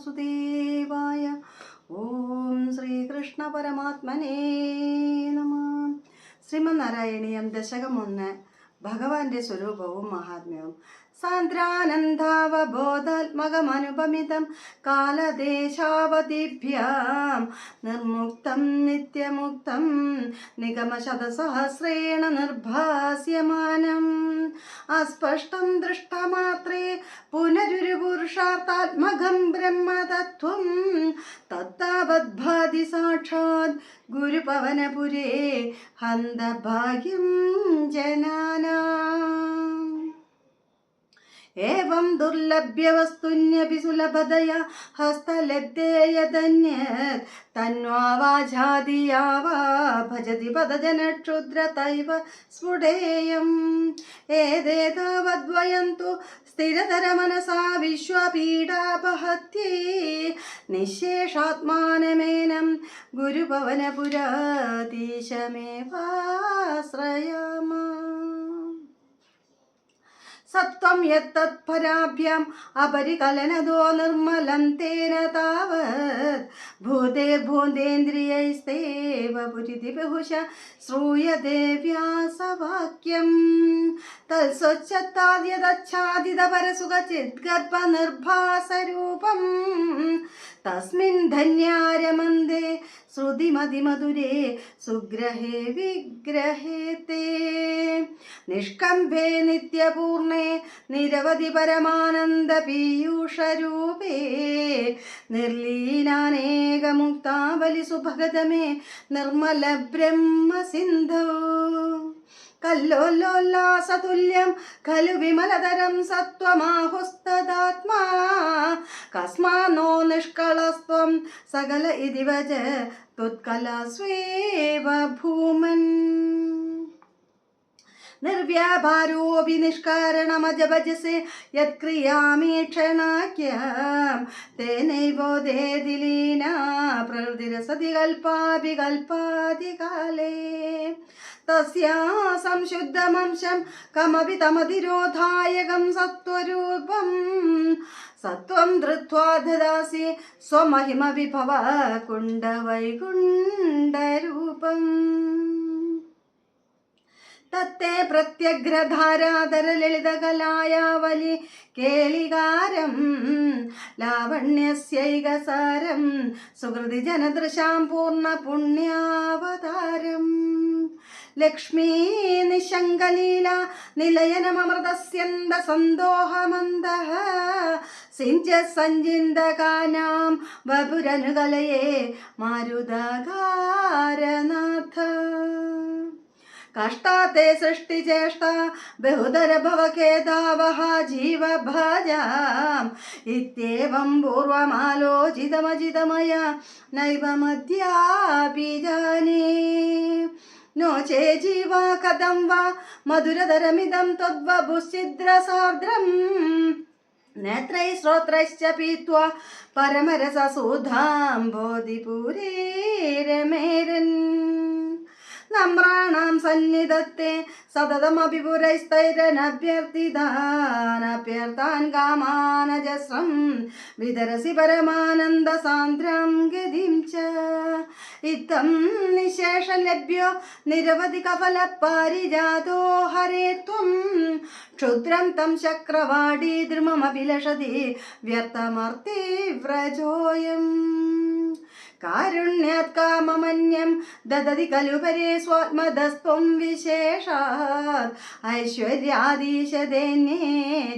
വാസുദേവായ. ഓം ശ്രീകൃഷ്ണ പരമാത്മനേ നമ. ശ്രീമന്നാരായണീയം ദശകം ഒന്ന് ഭഗവാന്റെ സ്വരൂപവും മഹാത്മ്യവും. സാന്ദ്രാനന്ദാവബോധാത്മകമനുപമിതം. കാലദേശാവതിഭ്യാം. നിർമുക്തം നിത്യമുക്തം. നിഗമശതസഹസ്രേണ നിർഭാസ്യമാനം. അസ്പഷ്ടം ദൃഷ്ടമാത്രേ പുനരുരു പുരുഷാർത്ഥാത്മകം ബ്രഹ്മതത്വം തത്താവദ്ഭാതി സാക്ഷാത് ഗുരുപവനപുരേ. ഹന്തഭാഗ്യം ജനാനാം. एवं दुर्लभ्यवस्तुन्यपि सुलभतया हस्तलब्धे यदन्यत् तन्वावाजादिया वा भजति पदजनक्षुद्रतैव स्फुटेयम् एतेतावद्वयं तु स्थिरतरमनसा विश्वपीडापहत्ये निःशेषात्मानमेनं गुरुभवनपुराधीशमेवाश्रयाम സത്വം യത്തത്പരാഭ്യാം അപരികലനതോ നിർമ്മലം തേന താവത്. ഭൂതേർഭൂതേന്ദ്രിയൈസ്തേവ പുരിതി ബഹുശ ശ്രൂയതേ വ്യാസവാക്യം തത്സ്വച്ഛത്താദ്യതച്ഛാദിതപരസുഖചിദ്ഗർഭനിർഭാസരൂപം തസ്മിൻ ധന്യാരമന്ദേ ശ്രുതിമതിമധുരേ സുഗ്രഹേ വിഗ്രഹേ തേ നിഷ്കംഭേ നിത്യപൂർണേ നിരവധി പരമാനന്ദ പീയൂഷരൂപേ നിർലീനാനേകമുക്താവലി സുഭഗതമേ നിർമ്മല ബ്രഹ്മസിന്ധോ കല്ലോല്ലോല്ലാസതുല്യം ഖലു വിമലതരം സത്വമാഹുസ്തദാത്മാ. കസ്മാനോ നിഷ്കളസ്ത്വം സകല ഇതിവജ തുത്കലസ്വേവ ഭൂമൻ നിർവ്യാപാരോപി നിഷ്കാരണമജഭജസെ യത്ക്രിയാമീക്ഷണാഖ്യം തേനൈവോദേതിലീന പ്രകൃതിരസതി കൽപ്പാപി കൽപ്പാതികാലേ തസ്യാ സംശുദ്ധമംശം കമപി തമതിരോധായകം സത്വരൂപം. സത്വം ധൃത്വാ ദദാസി സ്വമഹിമ വിഭവ കുണ്ടവൈകുണ്ഠരൂപം തത്തെ പ്രത്യഗ്രധാരാധരലളിതകലായാവലി കേളികാരം ലാവണ്യസ്യൈകസാരം സുഹൃതി ജനദൃശാം പൂർണ പുണ്യാവതാരം ലക്ഷ്മീ നിശങ്കലീല നിലയനമൃതസ്യന്ത സന്തോഹമന്ത സിഞ്ച സഞ്ചിന്തകാനാം വപുരനുകലയെ മാരുതകാരനാഥ. കഷ്ടാത്തെ സൃഷ്ടിചേഷ്ട ബഹുതര ഭവഖേദാവഹ ജീവഭജാം ഇത്യേവം പൂർവമാലോചിതമജിതമയ നൈവമദ്യാപി ജാനേ नो चे जीवा कथं वा मधुरधरमिदं त्वद्वभुश्चिद्रसार्द्रम् नेत्रैः श्रोत्रैश्च पीत्वा परमरससूधां बोधिपुरे रमेरन् നമ്രാണാം സന്നിധത്തെ സതതമഭിപുരൈസ്തൈരനഭ്യർത്ഥിതാനഭ്യർത്ഥാൻ കാമാനജസ്രം വിതരസി പരമാനന്ദ സാന്ദ്രം ഗതിം ച. ഇത്തം നിശേഷം ലഭ്യോ നിരവധി കഫല പാരിജാതോ ഹരേ ത്വം. ക്ഷുദ്രം തം ചക്രവാടി ദ്രുമമഭിലഷതി വ്യർത്ഥമർത്തി വ്രജോയം. കാരുണ്യാത് കാമമന്യം ദദതി खलु परे स्वात्मदस्त्वं विशेषात् ऐश्वर्यादीशदेन्ये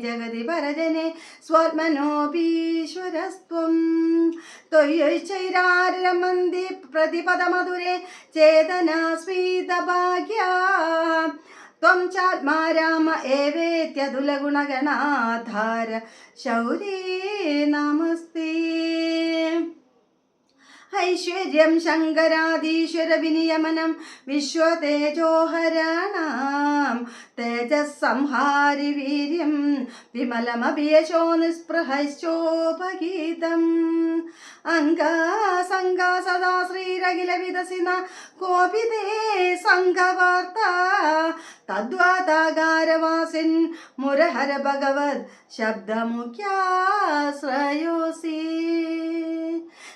जगति परजने स्वात्मनोऽपीश्वरस्त्वं त्वय्यैश्चैरारमन्ति प्रतिपदमधुरे चेतना स्वीतभाग्या त्वं चात्मा राम एवेत्यतुलगुणगणाधार शौरी नमस्ते ഐശ്വര്യം ശങ്കരാധീശ്വര വിനിയമനം വിശ്വതേജോഹരാണാം. തേജസ്സംഹാരി വീര്യം വിമലമഭിയശോ നിസ്പൃഹശ്ചോപഗീതം അംഗാസംഗാ സദാ ശ്രീരകില വിദസിന കോപി തേ സംഘവാർത്ത. തദ്വാതാകാരവാസിൻ മുരഹര ഭഗവത് ശബ്ദമുഖ്യാശ്രയോസി.